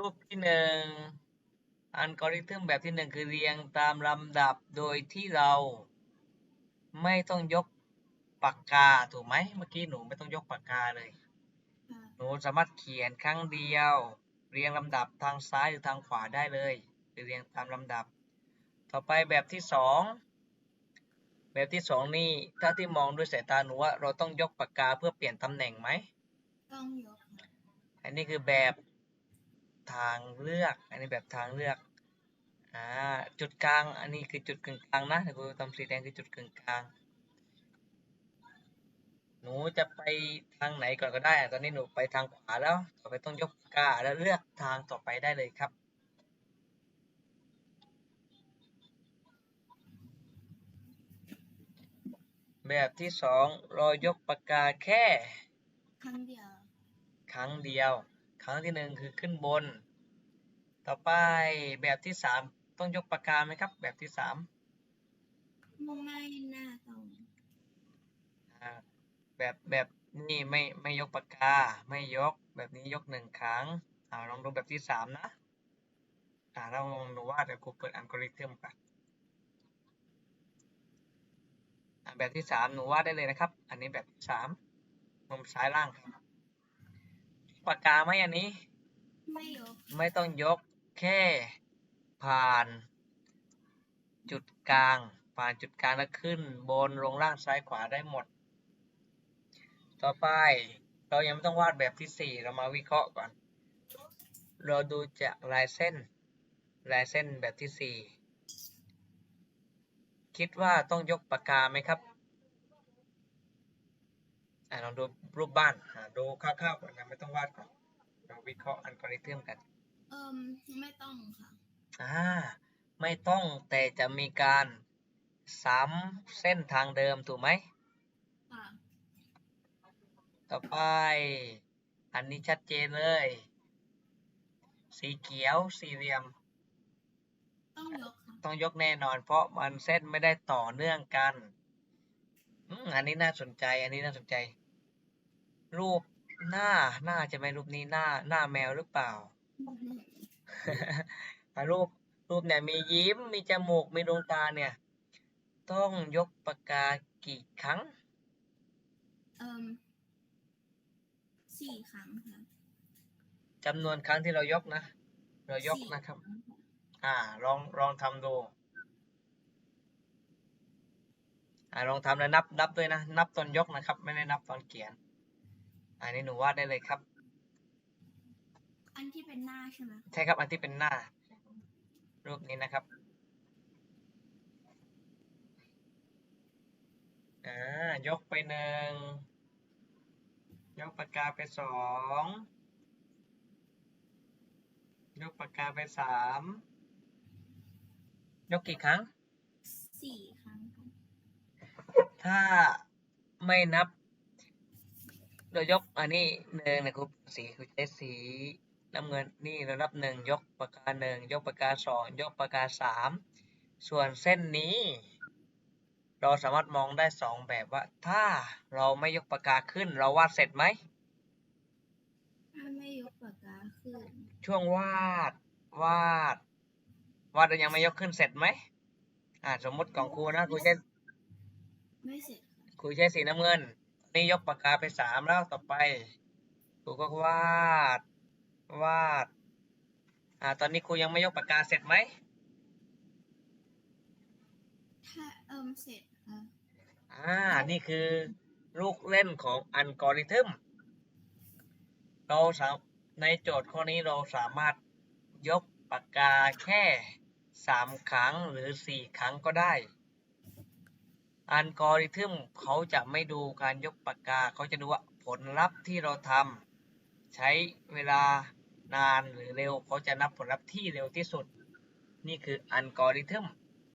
รูปที่หนึ่งอัลกอริทึมแบบที่หนึ่งคือเรียงตามลำดับโดยที่เราไม่ต้องยกปากกาถูกไหมเมื่อกี้หนูไม่ต้องยกปากกาเลยค่ะหนูสามารถเขียนครั้งเดียว เรียงลำดับทางซ้ายหรือทางขวาได้เลยหรือเรียงตามลำดับ ต่อไปแบบที่สองแบบที่สองนี่ถ้าที่มองด้วยสายตาหนูว่าเราต้องยกปากกาเพื่อเปลี่ยนตำแหน่งไหมต้องยกค่ะอันนี้คือแบบ ทางเลือก อันนี้แบบทางเลือก อ่า จุดกลาง อันนี้คือจุดกึ่งกลางนะเดี๋ยวครูทำสีแดงคือจุดกึ่งกลาง หนูจะไปทางไหนก่อนก็ได้อะตอนนี้หนูไปทางขวาแล้ว ต่อไปต้องยกปากกาแล้วเลือกทางต่อไปได้เลยครับแบบที่สองเรายกปากกาแค่ ครั้งเดียว ครั้งเดียวค รั้งที่หนึ่งคือขึ้นบน ต่อไปแบบที่สามต้องยกปากกาไหมครับ แบบที่สามไม่น่าต้องอ่าแบบแบบนี้ไม่ไม่ยกปากกา ไม่ยกแบบนี้ยกหนึ่งครั้งอ่าลองดูแบบที่สามนะอ่าเราลองดูว่าเดี๋ยวครูเปิดอัลกอริทึมกันอ่าแบบที่สามหนูวาดได้เลยนะครับ อันนี้แบบที่สามมุมซ้ายล่างครับ ปากกาไหมอันนี้ ไม่ยกไม่ต้องยกแค่ ผ่าน จุดกลาง ผ่านจุดกลางแล้วขึ้น บนลงล่างซ้ายขวาได้หมด ต่อไป เรายังไม่ต้องวาดแบบที่สี่เรามาวิเคราะห์ก่อน เราดูจากลายเส้น ลายเส้นแบบที่สี่คิดว่าต้องยกปากกาไหมครับ อ่าลองดูรูปบ้านอ่าดูคร่าวๆก่อนนะไม่ต้องวาดก่อนเราวิเคราะห์อัลกอริทึมกันเอิมไม่ต้องค่ะอ่าไม่ต้องแต่จะมีการซ้ำเส้นทางเดิมถูกไหมค่ะต่อไป อันนี้ชัดเจนเลย สีเขียวสี่เหลี่ยม ต้องยกค่ะต้องยกแน่นอน เพราะมันเส้นไม่ได้ต่อเนื่องกันอืมอันนี้น่าสนใจ อันนี้น่าสนใจ รูปหน้าหน้าจะไหมรูปนี้หน้าหน้าแมวหรือเปล่าอะรูปรูปเนี่ยมียิ้มมีจมูกมีดวงตาเนี่ย ต้องยกปากกากี่ครั้งเอิมสี่ครั้งค่ะจำนวนครั้งที่เรายกนะ เรายกสี่นะครับงอ่า ลองลองทำดูอ่าลองทำแล้วนับนับด้วยนะ นับตอนยกนะครับ ไม่ได้นับตอนเขียน อันนี้หนูวาดได้เลยครับ อันที่เป็นหน้าใช่ไหมใช่ครับ อันที่เป็นหน้า รูปนี้นะครับอ่ายกไปหนึ่งยกปากกาไปสองยกปากกาไปสามยกกี่ครั้งสี่ครั้งค่ะถ้าไม่นับ เรายกอันนี้หนึ่งนะครับสีคือใช้สีน้ำเงินนี่เรานับหนึ่งยกปากกาหนึ่งยกปากกาสองยกปากกาสามส่วนเส้นนี้ เราสามารถมองได้สองแบบว่า ถ้าเราไม่ยกปากกาขึ้น เราวาดเสร็จไหมถ้าไม่ยกปากกาขึ้น ช่วงวาดวาด วาดแล้วยังไม่ยกขึ้นเสร็จไหมอ่าสมมติของครูนะครูใช้ไม่เสร็จค่ะครูใช้สีน้ำเงิน นี่ยกปากกาไปสามแล้วต่อไปครูก็วาด วาด อ่า ตอนนี้ครูยังไม่ยกปากกาเสร็จไหมถ้าเอิมเสร็จค่ะอ่า นี่คือลูกเล่นของอัลกอริทึม เราสามในโจทย์ข้อนี้เราสามารถยกปากกาแค่สามครั้งหรือสี่ครั้งก็ได้ อัลกอริทึมเขาจะไม่ดูการยกปากกา เขาจะดูว่าผลลัพธ์ที่เราทำใช้เวลานานหรือเร็ว เขาจะนับผลลัพธ์ที่เร็วที่สุด นี่คืออัลกอริทึม